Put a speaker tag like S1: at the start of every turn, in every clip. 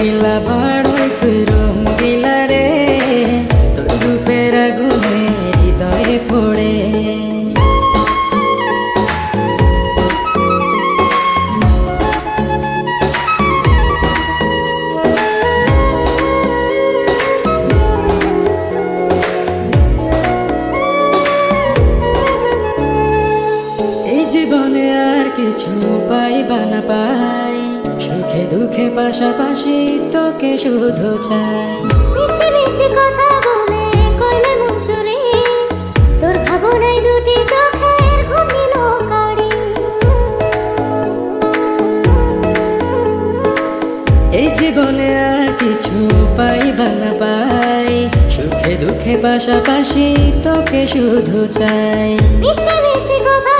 S1: রঙ্গিলা বাড়ই তুই রঙ্গিলা রে। তোর রূপের আগুনে হৃদয়ে পড়ে। জীবনে আর কিছু পাইবা না পাই। সুখে দুঃখে পাশাপাশি তোকে শুধু চাই।
S2: মিষ্টি মিষ্টি কথা বলে করলে মন চুরি তোর ভাবনায় দুটি চোখের ঘুম নিল কারি
S1: এই জীবনে আর কিছু পাইবা না পাই। সুখে দুঃখে পাশাপাশি তোকে শুধু চাই।
S2: মিষ্টি মিষ্টি কথা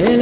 S1: তোকে